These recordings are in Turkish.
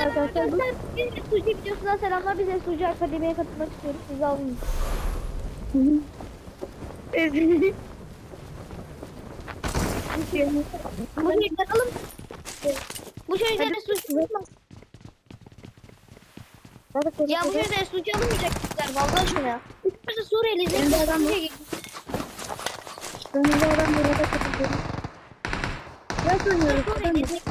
arkadaşlar. Bu- biz de sucu videosundan selamlar. Biz de sucu akademiye katılmak istiyoruz. Sizi alın. Bu çocuklar alın. Bu çocuklara sucu Ya bu çocuklara sucu alınmayacak kızlar. Vallahi şuna. Mesela Suriyeli izleyin. adam Önümde adam burada katılıyorum. Nasıl oynuyoruz? Suriyeli izleyin.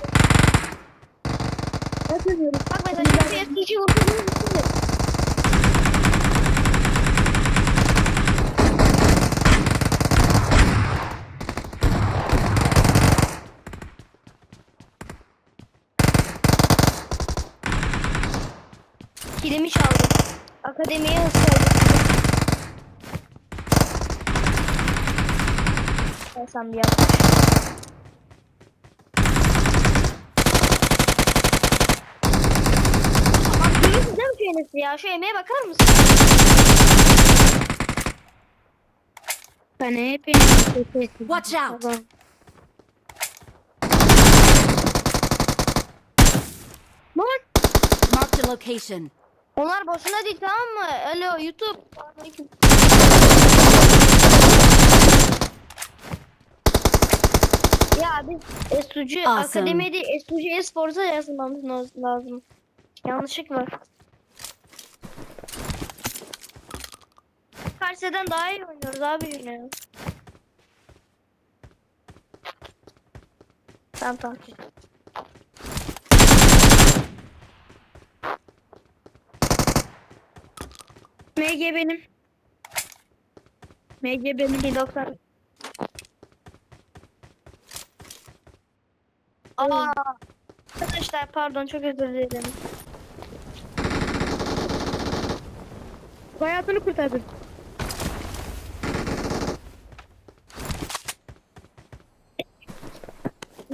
Bak mesela vurduğunuz için Kilimi çaldım. Akademiye. Ben sen bir yap. Bak Enes'i ya? Şu emeğe bakar mısın? Ben hep. Watch out! Tamam. Lan! Marked a location. Onlar boşuna değil tamam mı? Alo YouTube. Ya biz Esucu Awesome. Akademi değil Esucu Esports'a yazmamız lazım. Yanlışlık var. Karşıdan daha iyi oynuyoruz abi yine. Tamam tamam. MG benim. MG benim. 190. Aa, arkadaşlar pardon çok özür dilerim. Hayatını kurtardın.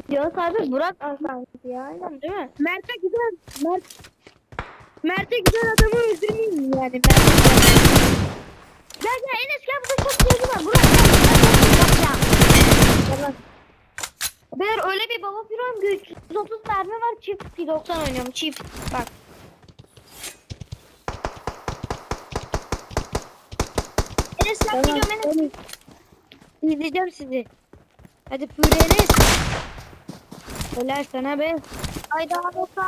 Yunus abi Burak Aslan ya aynen değil mi? Mert'e güzel. Mert. Mert'e güzel adamı öldürmeyeyim yani. Mert. Gel gel Enes gel burada çok sevgi var. Burak gel. gel. Beyler öyle bir baba piron güç 130 mermi var çift 90 oynuyorum çift bak. Enes sen Tamam. geliyorum Enes. İzleyeceğim sizi. Hadi püre Enes. Helal sana be. Ay daha 90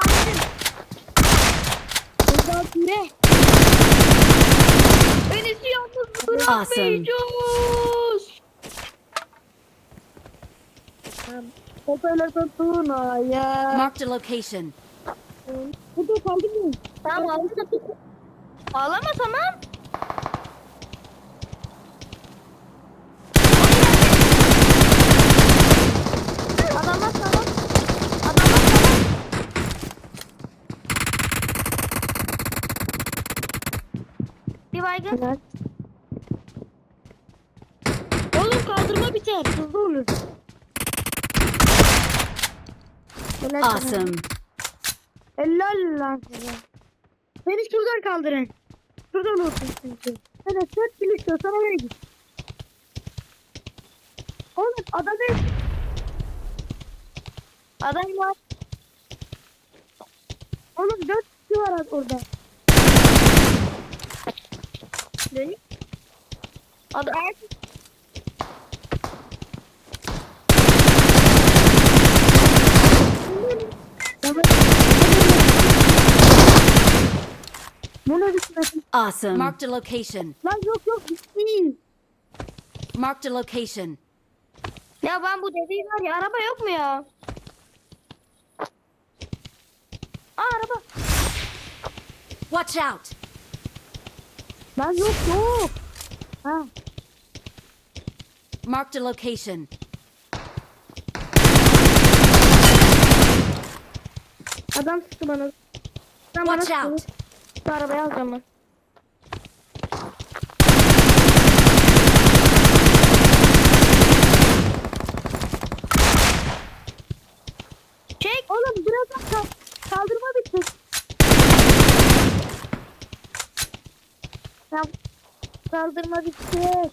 Burada püre. Enes'i yalnız Awesome. bırakmayacağız. Hoparlör tuttuğuna ya. Marked a location. Burada kaldı mı? Tamam. Ağlama tamam. Adamlar tamam. Adamlar tamam. Bir baygın. Helal. Oğlum kaldırma biter. Hızlı olur. Helal sana. Awesome. Helal lan sana. Beni şuradan kaldırın. Şuradan olsun çünkü. Hadi dört bile istiyorsan oraya git. Oğlum adam hep Adam var. Oğlum dört kişi var orada. Dönüyor. Adam. Tamam. Bu ne biçim Awesome. Marked a location. Lan yok yok değil. Marked a location. Ya ben bu dediği var ya araba yok mu ya? Aa araba. Watch out! Lan yok yok. Ha. Marked a location. Adam sıktı bana. Adam bana Watch sıktı. out! Şu arabaya alacağım ben. Çek. Oğlum biraz kal kaldırma bitti. Tam saldırma bitti.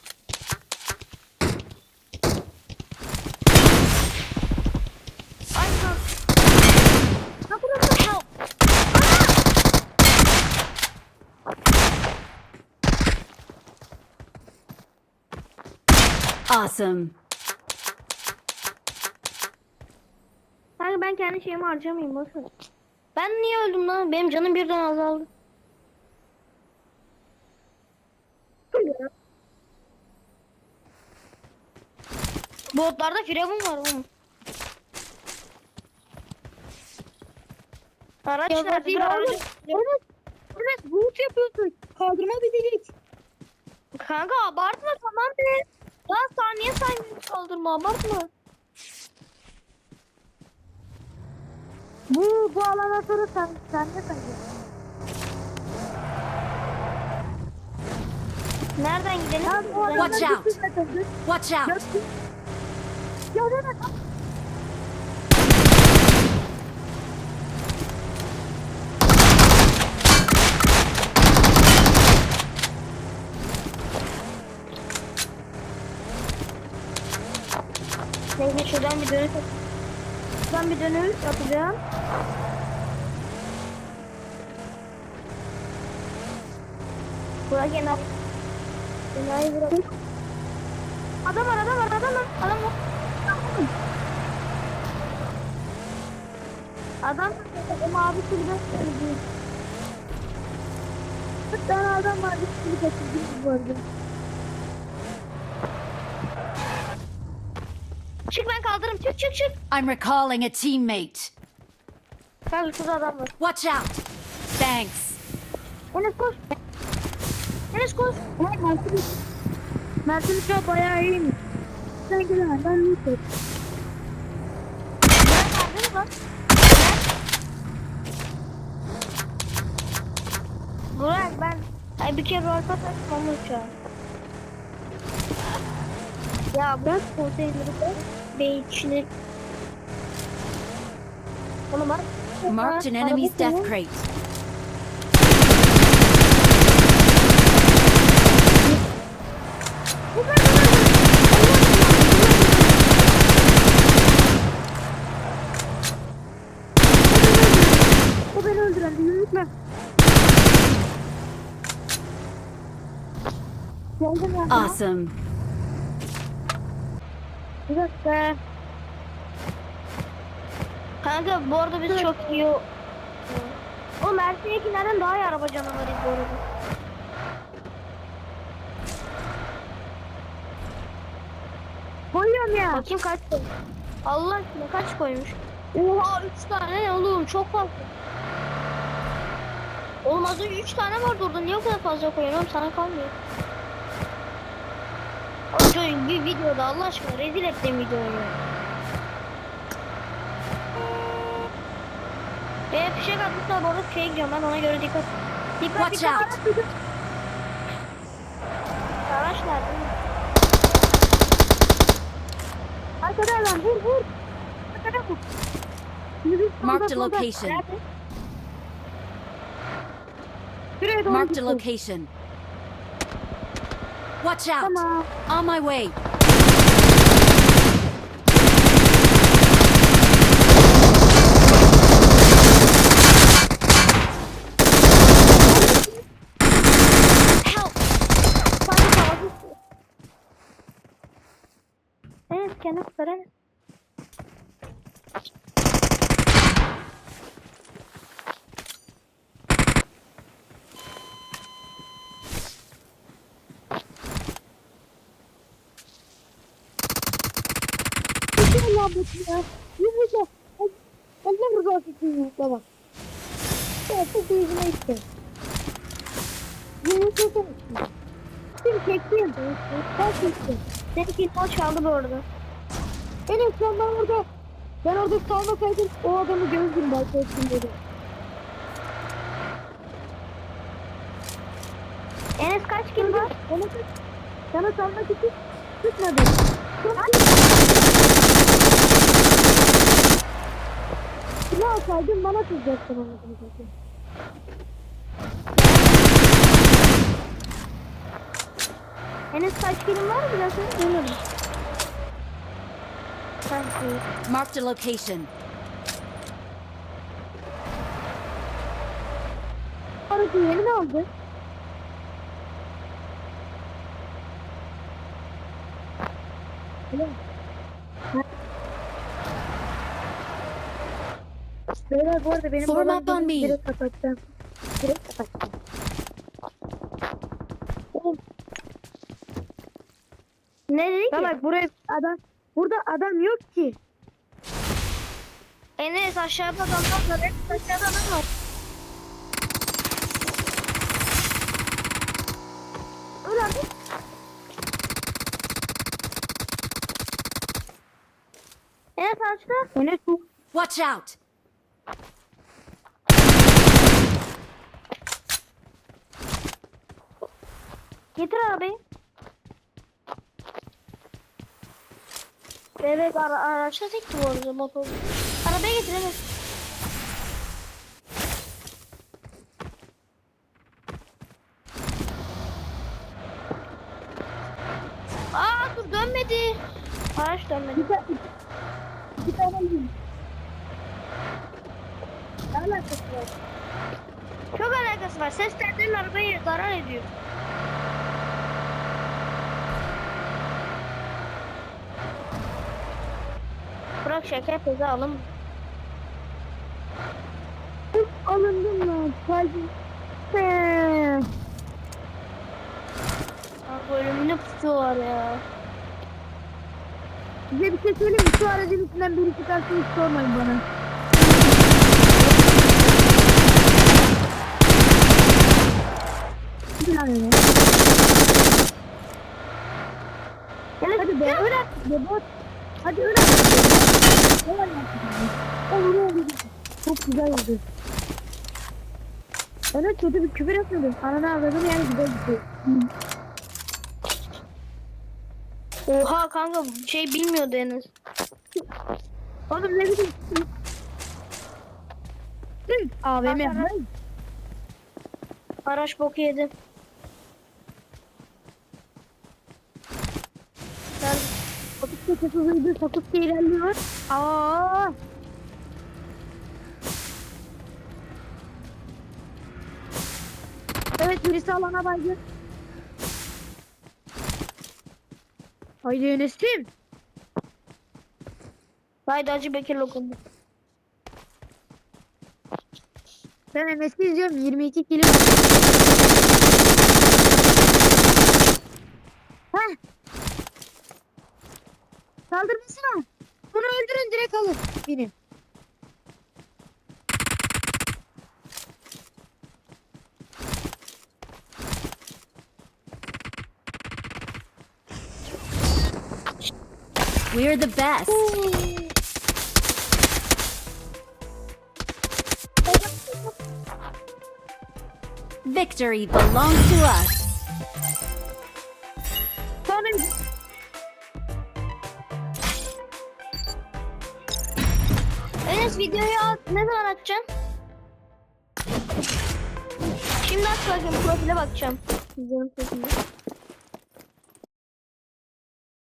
Awesome. Kanka ben kendi şeyimi harcamayayım boşver. Ben niye öldüm lan? Benim canım birden azaldı. Botlarda firavun var oğlum. Araç Ya nerede? ya. Evet. Evet bulut yapıyorsun. Kaldırma bir delik. Kanka abartma tamam be. Daha saniye saniye kaldırma abartma. Bu bu alana sonra sen sen de sayıyorsun. Nereden gidelim? Ya Watch out. Watch Ya, out. Deme. Neyse şuradan bir dönüş Ben bir dönüş yapacağım. Burak Yener. Enayi bırak. Adam var adam var adam var. Adam var. Adam o mavi kulübe. Bir tane adam bir kulübe kaçırdım bu arada. Çık ben kaldırırım. Çık çık çık. I'm recalling a teammate. Kanka şurada adam var. Watch out. Thanks. Enes koş. Enes koş. Mert'in şu bayağı iyiymiş. Sen gel ben loot et. Nerede lan? Burak ben ay bir kere arka takmamı şu an. Ya ben konseyleri de beyçini Oğlum bak. Marked an enemy's death crate. O beni öldüren yürütme. Geldim ya. Awesome. Bir dakika. Kanka bu arada biz çok iyi o- o Mersin'dekilerden daha iyi araba canavarıyız bu arada. Koyuyorum ya. Bakayım kaç koymuş. Allah aşkına kaç koymuş? Oha 3 tane ne oğlum çok fazla. Oğlum az önce 3 tane vardı orada niye o kadar fazla koyuyorum sana kalmıyor. O çocuk bir videoda Allah aşkına rezil ettiğim videoyu. Eee fişek atmışlar bu arada fişeğe gidiyorum ben ona göre dikkat. Dikkat Watch dikkat. out. Araç nerede? Arkada adam vur vur. Arkada solda, solda. location. A gitsin. location. Watch out. Tamam. On my way. Help. Sanki havası. Evet kendini muhabbeti ya. Yürüyüşe. Allah rızası için yürüyüşe bak. Ya çok yüzüne işte. Yürüyüşe sen işte. Şimdi çektim. Ben çektim. Seninki o çaldı bu arada. Benim şu ben orada. Ben orada kalmasaydım o adamı gördüm belki olsun dedi. Enes kaç kill var? Sana, sana salmak için tutmadım. Çok Silah alsaydın bana kızacaktın anasını satayım. Enes kaç kill'in var biraz önce duymadım. Sanki. Marked a location. Aracı yeni mi aldı? Beyler bu arada benim Form babam up on beni me. direkt kapatacağım. Direkt. Oğlum, Ne dedi ki? Salak buraya adam burada adam yok ki. Enes aşağıda adamlar var. Enes aşağıda adam var. Öl artık. Enes açtı. Enes bu. Watch out! Getir arabayı. Evet ara araçta tekti bu arada motor. Arabaya getir Enes. Aa dur dönmedi. Araç dönmedi. Bir tane bir tane alakası var? Çok alakası var. Ses tellerin arabayı zarar ediyor. Bırak şeker teze alın. Alındım. Eee. Abi ölümüne pusuyorlar ya. Size bir şey söyleyeyim mi? Şu aracın içinden biri çıkarsa hiç sormayın bana. An öyle. Hadi be öyle artık be bot. Hadi var ya? Olur olur. Çok güzel oldu. Öyle kötü bir küfür etmedim. Ananı avradım yani güzel bir şey. Oha kanka şey bilmiyordu Enes. Oğlum ne bileyim. AVM. Araç boku yedi. Ben Sakız çok hızlıydı. Sakız ilerliyor. Aa. Evet birisi alana baydı. Haydi Enes'im. Haydi Hacı Bekir lokumu. Ben Enes'i izliyorum. 22 kilo. Heh. Saldırmasana. Bunu öldürün direkt alın. Binin. We're the best. Victory belongs to us. Videoyu at. Ne zaman açacaksın? Şimdi aç bakayım profile bakacağım. Videonun profiline.